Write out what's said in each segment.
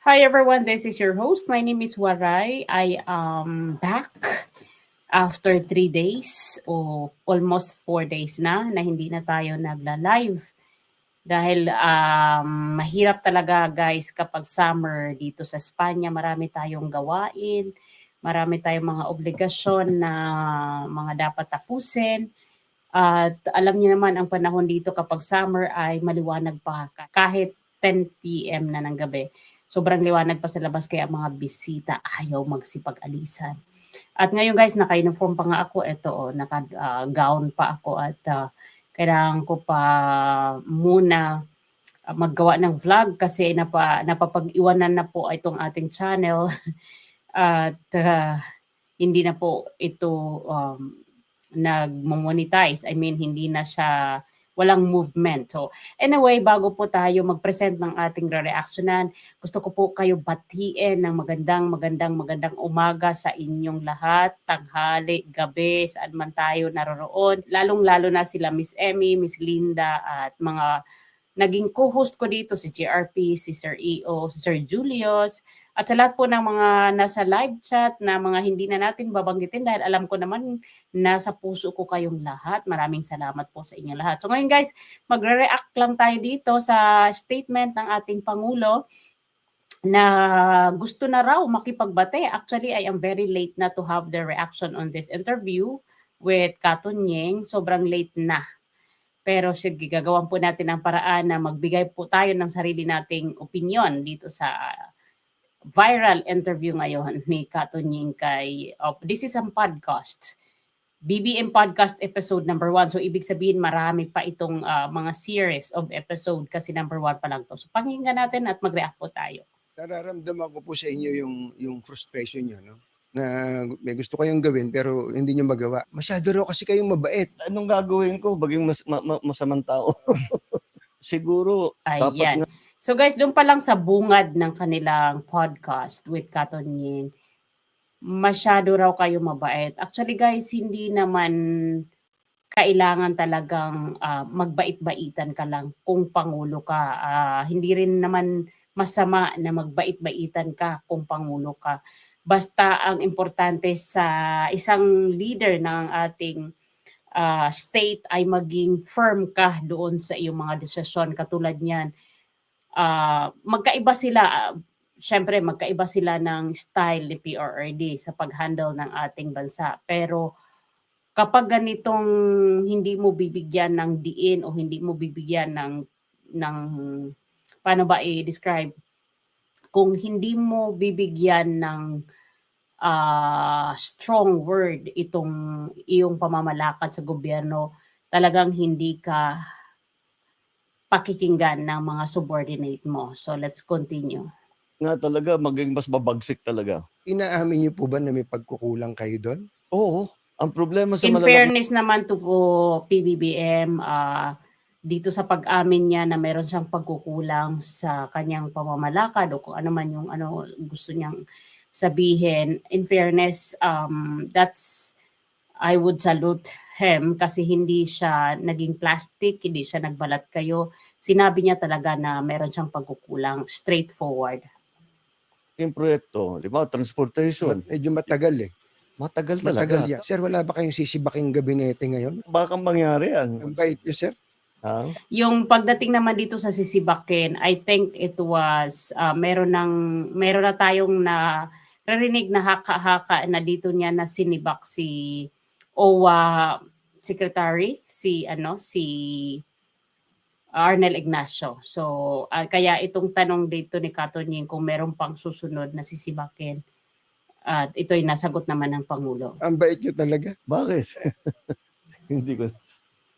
Hi everyone, this is your host. My name is Waray. I am back after three days o almost four days na na hindi na tayo nagla-live. Dahil um, mahirap talaga guys kapag summer dito sa Espanya, marami tayong gawain, marami tayong mga obligasyon na mga dapat tapusin. At alam niyo naman ang panahon dito kapag summer ay maliwanag pa kahit 10 p.m. na ng gabi sobrang liwanag pa sa labas kaya mga bisita ayaw magsipag-alisan. At ngayon guys, naka-uniform pa nga ako. Ito oh, naka-gown pa ako at uh, kailangan ko pa muna maggawa ng vlog kasi napa, napapag-iwanan na po itong ating channel at uh, hindi na po ito um, nag-monetize. I mean, hindi na siya walang movement. So, anyway, bago po tayo mag-present ng ating re-reactionan, gusto ko po kayo batiin ng magandang, magandang, magandang umaga sa inyong lahat, tanghali, gabi, saan man tayo naroroon. Lalong-lalo na sila Miss Emmy, Miss Linda, at mga naging co-host ko dito si JRP, si Sir EO, si Sir Julius, at sa lahat po ng mga nasa live chat na mga hindi na natin babanggitin dahil alam ko naman nasa puso ko kayong lahat. Maraming salamat po sa inyo lahat. So ngayon guys, magre-react lang tayo dito sa statement ng ating Pangulo na gusto na raw makipagbate. Actually, I am very late na to have the reaction on this interview with Katunyeng. Sobrang late na. Pero sige, gagawan po natin ang paraan na magbigay po tayo ng sarili nating opinion dito sa viral interview ngayon ni Katunying kay, oh, this is a podcast. BBM Podcast episode number one. So, ibig sabihin marami pa itong uh, mga series of episode kasi number one pa lang to. So, pakinggan natin at mag-react po tayo. Nararamdaman ko po sa inyo yung, yung frustration nyo, no? na may gusto kayong gawin pero hindi nyo magawa. Masyado raw kasi kayong mabait. Anong gagawin ko? Baging mas, ma, ma, masamang tao. Siguro, dapat Ayan. nga, So guys, doon pa lang sa bungad ng kanilang podcast with Katon Yin, masyado raw kayo mabait. Actually guys, hindi naman kailangan talagang ah, magbait-baitan ka lang kung pangulo ka. Ah, hindi rin naman masama na magbait-baitan ka kung pangulo ka. Basta ang importante sa isang leader ng ating ah, state ay maging firm ka doon sa iyong mga desisyon katulad niyan ah magkaiba sila ah, syempre magkaiba sila ng style ni PRRD sa pag-handle ng ating bansa. Pero kapag ganitong hindi mo bibigyan ng diin o hindi mo bibigyan ng ng paano ba i-describe? Kung hindi mo bibigyan ng ah, strong word itong iyong pamamalakad sa gobyerno talagang hindi ka pakikinggan ng mga subordinate mo. So let's continue. nga talaga, maging mas babagsik talaga. Inaamin nyo po ba na may pagkukulang kayo doon? Oo. Ang problema sa In malalaki, fairness naman to po PBBM, ah, dito sa pag-amin niya na meron siyang pagkukulang sa kanyang pamamalakad o kung ano man yung ano gusto niyang sabihin. In fairness, um, that's I would salute him kasi hindi siya naging plastic, hindi siya nagbalat kayo. Sinabi niya talaga na meron siyang pagkukulang, straightforward. yung proyekto, di ba, transportation, Medyo matagal eh. matagal talaga. Matagal yan. Sir, wala ba kayong sisibaking gabinete ngayon? Baka mangyari yan. Ang bait nyo, sir. Ha? Yung pagdating naman dito sa Sisibakin, I think it was uh, meron ng meron na tayong na narinig na haka-haka na dito niya na sinibak si OWA secretary si ano si Arnel Ignacio. So ah, kaya itong tanong dito ni Katunying kung meron pang susunod na sisibakin at ito'y nasagot naman ng Pangulo. Ang bait nyo talaga. Bakit? Hindi ko.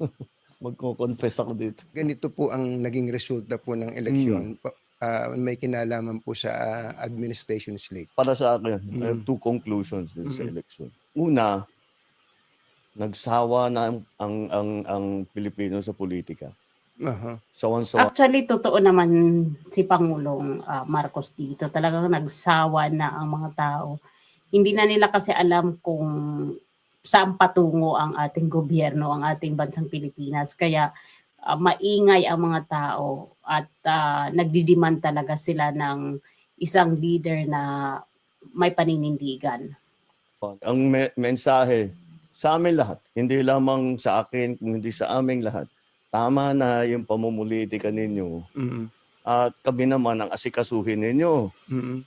Magko-confess ako dito. Ganito po ang naging resulta po ng eleksyon. Pa- ah, may kinalaman po sa ah, administration slate. Para sa akin, I have Mm. two conclusions dito sa Mm. election. Una, nagsawa na ang, ang, ang, ang Pilipino sa politika. Aha. Sawan-sawa. Actually, totoo naman si Pangulong ah, Marcos dito. Talagang nagsawa na ang mga tao. Hindi na nila kasi alam kung saan patungo ang ating gobyerno, ang ating bansang Pilipinas. Kaya ah, maingay ang mga tao at ah, nagdidiman talaga sila ng isang leader na may paninindigan. Ang me- mensahe sa amin lahat, hindi lamang sa akin, kundi sa aming lahat. Tama na yung pamumulitika ninyo Mm. at kami naman ang asikasuhin ninyo. Mm.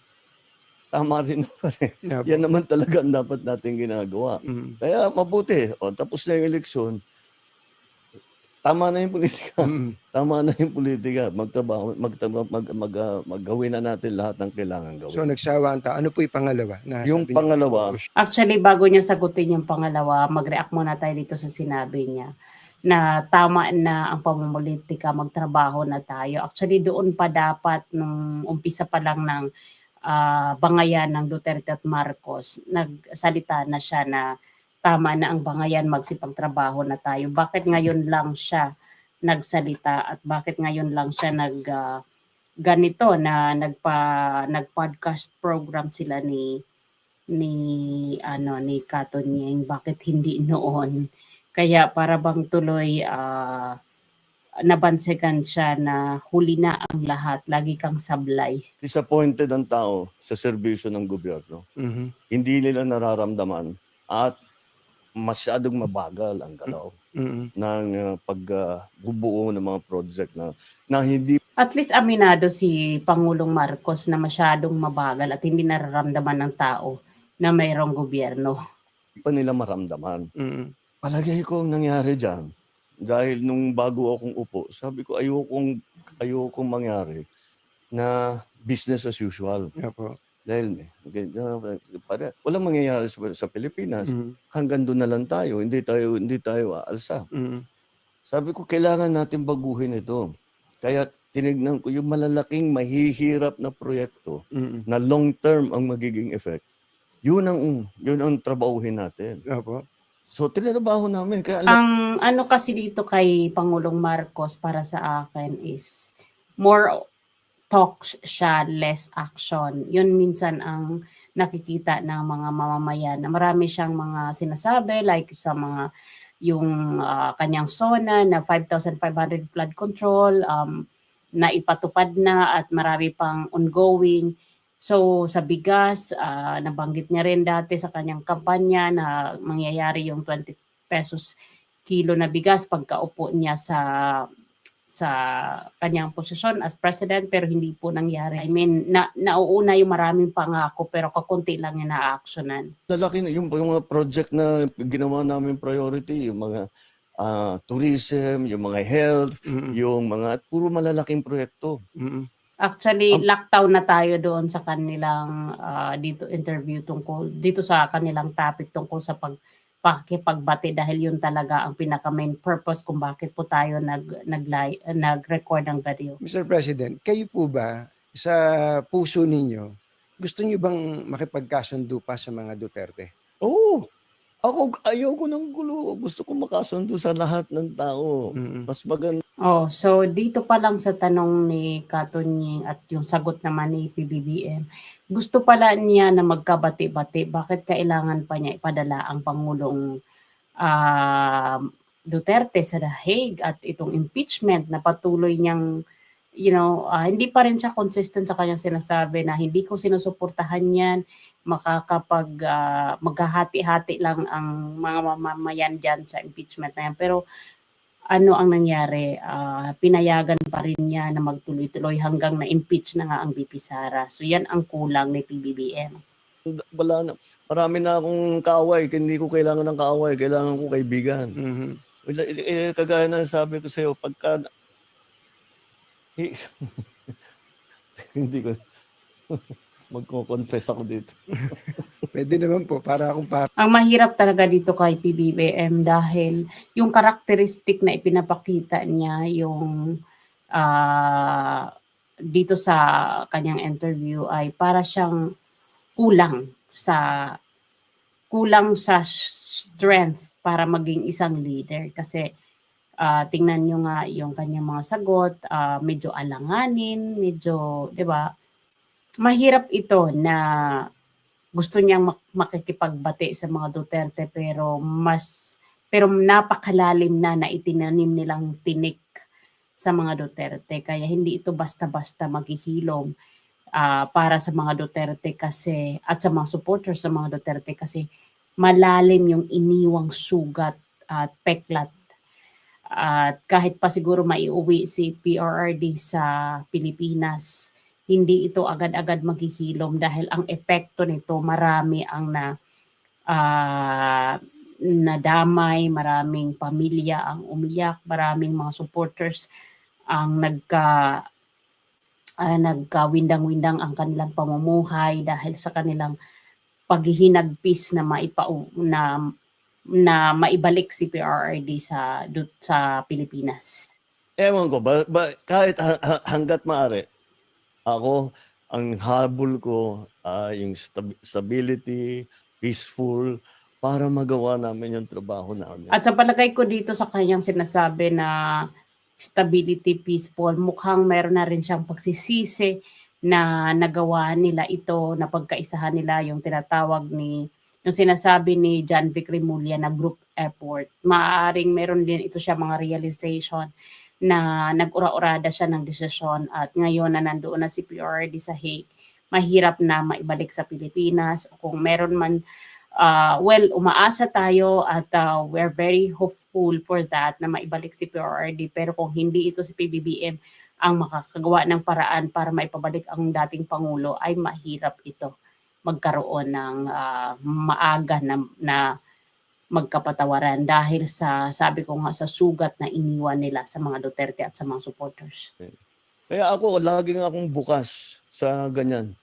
Tama rin naman eh. Yeah, Yan naman talaga ang dapat natin ginagawa. Mm. Kaya mabuti. O, tapos na yung eleksyon. Tama na yung politika. Mm. Tama na yung politika. Magtrabaho, magtrabaho, mag, mag, ah, maggawin na natin lahat ng kailangan gawin. So nagsawa ang tao. Ano po yung pangalawa? Na Yung pangalawa, Actually, bago niya sagutin yung pangalawa, mag-react muna tayo dito sa sinabi niya na tama na ang pamumulitika, magtrabaho na tayo. Actually, doon pa dapat nung umpisa pa lang ng ah, bangayan ng Duterte at Marcos, nagsalita na siya na tama na ang bangayan, magsipagtrabaho na tayo. Bakit ngayon lang siya nagsalita at bakit ngayon lang siya nag ah, ganito na nagpa nag-podcast program sila ni ni ano ni Kato Nieng bakit hindi noon kaya para bang tuloy ah, nabansegan siya na huli na ang lahat lagi kang sablay disappointed ang tao sa serbisyo ng gobyerno. Mhm. Hindi nila nararamdaman at masyadong mabagal ang galaw Mm. ng uh, pagbubuo ng mga project na, na hindi at least aminado si Pangulong Marcos na masyadong mabagal at hindi nararamdaman ng tao na mayroong gobyerno pa nila maramdaman. Mm. Palagay ko ang nangyari dyan, dahil nung bago akong upo, sabi ko ayokong, ayokong mangyari na business as usual. Yeah po. Dahil uh, para, walang mangyayari sa, sa Pilipinas. Mm. Hanggang doon na lang tayo. Hindi tayo, hindi tayo aalsa. Mm. Sabi ko, kailangan natin baguhin ito. Kaya tinignan ko yung malalaking mahihirap na proyekto Mm. na long term ang magiging effect. Yun ang yun ang trabahuhin natin. Yeah po. So tinrabaho namin kaya alam, Ang ano kasi dito kay Pangulong Marcos para sa akin is more talks siya, less action. Yun minsan ang nakikita ng mga mamamayan na marami siyang mga sinasabi like sa mga yung ah, kanyang SONA na 5,500 flood control um, na ipatupad na at marami pang ongoing. So sa bigas, ah, nabanggit niya rin dati sa kanyang kampanya na mangyayari yung 20 pesos kilo na bigas pagkaupo niya sa sa kanyang posisyon as president pero hindi po nangyari. I mean, na, nauuna yung maraming pangako pero kakunti lang yung na-actionan. lalaki na yung, yung mga project na ginawa namin priority, yung mga ah, tourism, yung mga health, Mm. yung mga puro malalaking proyekto. Mm. Actually, Ang- lockdown na tayo doon sa kanilang ah, dito interview tungkol dito sa kanilang topic tungkol sa pag pakipagbati dahil yun talaga ang pinaka main purpose kung bakit po tayo nag nag nag-record ng video. Mr. President, kayo po ba sa puso ninyo, gusto niyo bang makipagkasundo pa sa mga Duterte? Ako, ayoko ng gulo. Gusto ko makasundo sa lahat ng tao. Mm. Mas maganda. Oh, so dito pa lang sa tanong ni Katunying at yung sagot naman ni PBBM, gusto pala niya na magkabati-bati. Bakit kailangan pa niya ipadala ang Pangulong ah, Duterte sa The Hague at itong impeachment na patuloy niyang you know, ah, hindi pa rin siya consistent sa kanyang sinasabi na hindi ko sinusuportahan yan, makakapag ah, maghahati-hati lang ang mga mamamayan dyan sa impeachment na yan. Pero ano ang nangyari, ah, pinayagan pa rin niya na magtuloy-tuloy hanggang na-impeach na nga ang BP Sara. So yan ang kulang ni PBBM. Wala na. Marami na akong kaaway. Hindi ko kailangan ng kaaway. Kailangan ko kaibigan. Mhm. Wala, eh, eh, kagaya na sabi ko sa'yo, pagka... Eh, hindi ko... Magko-confess ako dito. Pwede naman po, para akong para. Ang mahirap talaga dito kay PBBM dahil yung karakteristik na ipinapakita niya yung ah, dito sa kanyang interview ay para siyang kulang sa kulang sa strength para maging isang leader kasi ah, tingnan nyo nga yung kanyang mga sagot ah, medyo alanganin medyo 'di ba mahirap ito na gusto niyang mak- makikipagbati sa mga Duterte pero mas pero napakalalim na na itinanim nilang tinik sa mga Duterte kaya hindi ito basta-basta maghihilom ah, para sa mga Duterte kasi at sa mga supporters sa mga Duterte kasi malalim yung iniwang sugat at peklat. At kahit pa siguro maiuwi si PRRD sa Pilipinas, hindi ito agad-agad maghihilom dahil ang epekto nito marami ang na ah, nadamay, maraming pamilya ang umiyak, maraming mga supporters ang nagka ah, nagkawindang-windang ang kanilang pamumuhay dahil sa kanilang paghihinagpis na maipa na na maibalik si PRRD sa dut- sa Pilipinas. Ewan ko, ba, ba, kahit ha- ha- hanggat maaari, ako, ang habol ko, ah, yung stab- stability, peaceful, para magawa namin yung trabaho namin. At sa palagay ko dito sa kanyang sinasabi na stability, peaceful, mukhang meron na rin siyang pagsisisi na nagawa nila ito, na pagkaisahan nila yung tinatawag ni, yung sinasabi ni John Vic Remulla na group effort. Maaaring meron din ito siya mga realization na nag-ura-urada siya ng desisyon at ngayon na nandoon na si PRD sa Hague, mahirap na maibalik sa Pilipinas. Kung meron man uh, well, umaasa tayo at uh, we're very hopeful for that na maibalik si PRRD. Pero kung hindi ito si PBBM ang makakagawa ng paraan para maipabalik ang dating Pangulo, ay mahirap ito magkaroon ng uh, maaga na, na magkapatawaran dahil sa, sabi ko nga, sa sugat na iniwan nila sa mga Duterte at sa mga supporters. Kaya ako, laging akong bukas sa ganyan.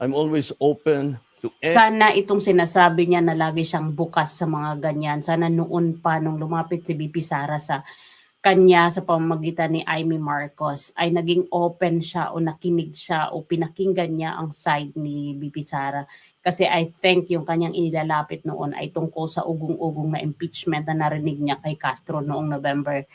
I'm always open to any Sana itong sinasabi niya na lagi siyang bukas sa mga ganyan. Sana noon pa nung lumapit si BP Sara sa kanya sa pamamagitan ni Amy Marcos ay naging open siya o nakinig siya o pinakinggan niya ang side ni BP Sara. Kasi I think yung kanyang inilalapit noon ay tungkol sa ugong-ugong na impeachment na narinig niya kay Castro noong November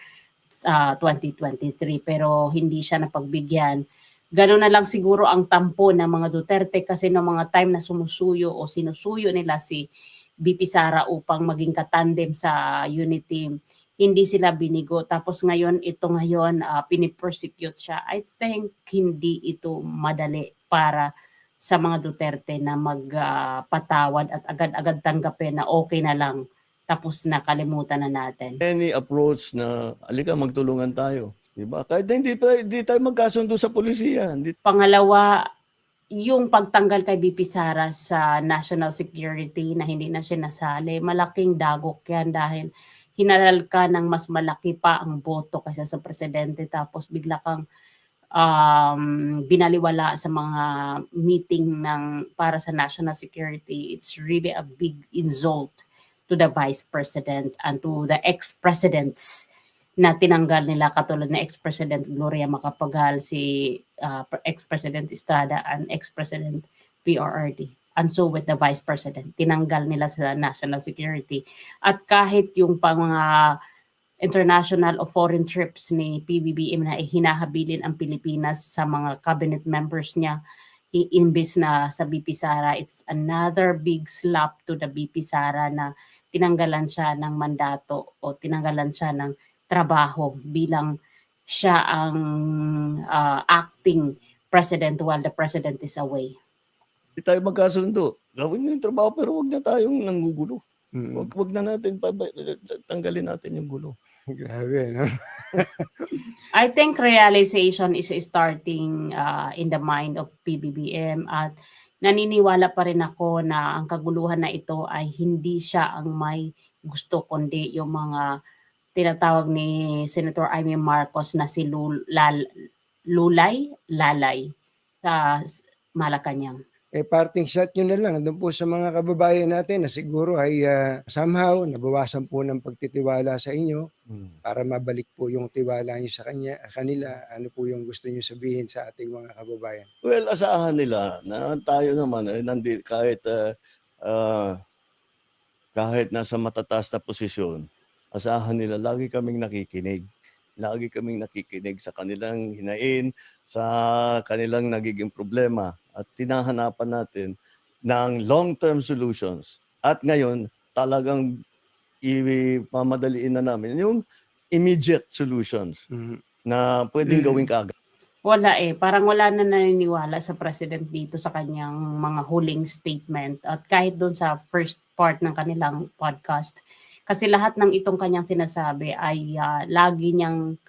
ah, 2023 pero hindi siya napagbigyan. Ganun na lang siguro ang tampo ng mga Duterte kasi no mga time na sumusuyo o sinusuyo nila si BP Sara upang maging katandem sa unity, hindi sila binigo. Tapos ngayon, ito ngayon, uh, pinipersecute siya. I think hindi ito madali para sa mga Duterte na magpatawad at agad-agad tanggapin na okay na lang tapos na kalimutan na natin. any approach na, alika, magtulungan tayo. Diba? Kahit na hindi, pa- hindi tayo magkasundo sa polisiya. Hindi Pangalawa, yung pagtanggal kay BP Sara sa national security na hindi na siya nasali, malaking dagok yan dahil hinalal ka ng mas malaki pa ang boto kaysa sa presidente tapos bigla kang um, binaliwala sa mga meeting ng para sa national security. It's really a big insult to the vice president and to the ex-presidents na tinanggal nila katulad na ex-president Gloria Macapagal, si uh, ex-president Estrada and ex-president PRRD. And so with the vice president, tinanggal nila sa national security. At kahit yung pang mga international o foreign trips ni PBBM na hinahabilin ang Pilipinas sa mga cabinet members niya, imbis na sa BP Sara, it's another big slap to the BP Sara na tinanggalan siya ng mandato o tinanggalan siya ng trabaho bilang siya ang uh, acting president while the president is away. Hindi tayo magkasundo. Gawin nyo yung trabaho pero wag na tayong nanggugulo. Mm, Wag, wag na natin, tanggalin natin yung gulo. Grabe, no? I think realization is starting uh, in the mind of PBBM at naniniwala pa rin ako na ang kaguluhan na ito ay hindi siya ang may gusto kundi yung mga tinatawag ni Senator Amy Marcos na si Lul- Lal- Lulay, Lalay sa Malacanang. Eh, parting shot nyo na lang doon po sa mga kababayan natin na siguro ay ah, somehow nabawasan po ng pagtitiwala sa inyo para mabalik po yung tiwala nyo sa kanya, kanila. Ano po yung gusto nyo sabihin sa ating mga kababayan? Well, asahan nila na tayo naman, eh, nandi, kahit, ah, ah, kahit nasa matataas na posisyon, asahan nila, lagi kaming nakikinig. Lagi kaming nakikinig sa kanilang hinain, sa kanilang nagiging problema at tinahanapan natin ng long-term solutions. At ngayon, talagang ipamadaliin na namin yung immediate solutions Mhm. na pwedeng Mm. gawin kaagad. Wala eh, parang wala na naniniwala sa president dito sa kanyang mga huling statement at kahit doon sa first part ng kanilang podcast. Kasi lahat ng itong kanyang sinasabi ay ah, lagi niyang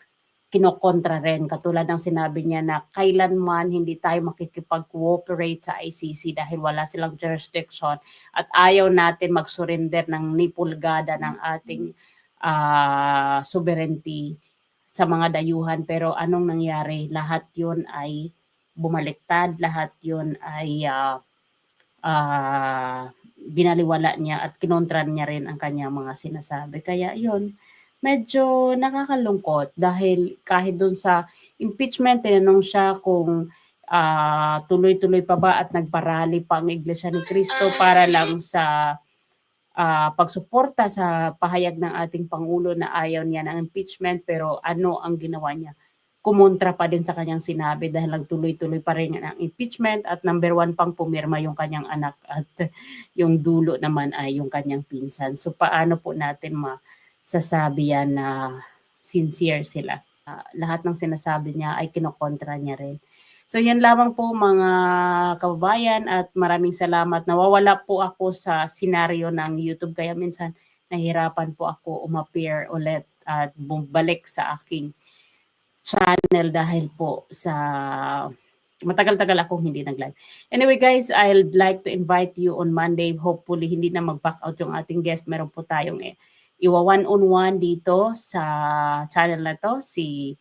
kinokontra rin. Katulad ng sinabi niya na kailanman hindi tayo makikipag-cooperate sa ICC dahil wala silang jurisdiction at ayaw natin mag-surrender ng nipulgada ng ating ah, sovereignty sa mga dayuhan. Pero anong nangyari? Lahat yun ay bumaliktad, lahat yun ay ah, ah, binaliwala niya at kinontra niya rin ang kanyang mga sinasabi. Kaya yun, medyo nakakalungkot dahil kahit doon sa impeachment, tinanong siya kung ah, tuloy-tuloy pa ba at nagparali pa ang Iglesia ni Cristo para lang sa ah, pagsuporta sa pahayag ng ating Pangulo na ayaw niya ng impeachment pero ano ang ginawa niya? Kumontra pa din sa kanyang sinabi dahil nagtuloy-tuloy pa rin ang impeachment at number one pang pumirma yung kanyang anak at yung dulo naman ay yung kanyang pinsan. So paano po natin masasabi yan na sincere sila? Ah, lahat ng sinasabi niya ay kinokontra niya rin. So yan lamang po mga kababayan at maraming salamat. Nawawala po ako sa senaryo ng YouTube kaya minsan nahirapan po ako umappear ulit at bumalik sa aking channel dahil po sa matagal-tagal akong hindi nag-live. Anyway guys, I'd like to invite you on Monday. Hopefully hindi na mag-back out yung ating guest. Meron po tayong eh, iwa one-on-one dito sa channel na to. Si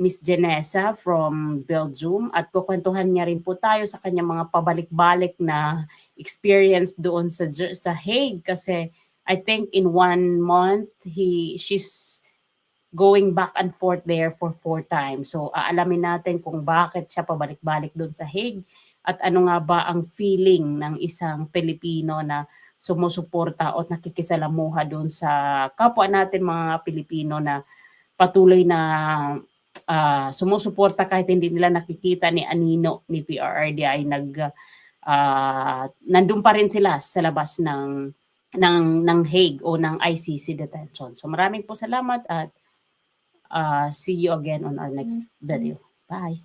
Miss Janessa from Belgium at kukwentuhan niya rin po tayo sa kanyang mga pabalik-balik na experience doon sa sa Hague kasi I think in one month he she's going back and forth there for four times. So aalamin natin kung bakit siya pabalik-balik doon sa Hague at ano nga ba ang feeling ng isang Pilipino na sumusuporta o nakikisalamuha doon sa kapwa natin mga Pilipino na patuloy na ah, sumusuporta kahit hindi nila nakikita ni Anino ni PRRD ay nag ah, nandun pa rin sila sa labas ng ng ng Hague o ng ICC detention. So maraming po salamat at ah, see you again on our next video. Bye.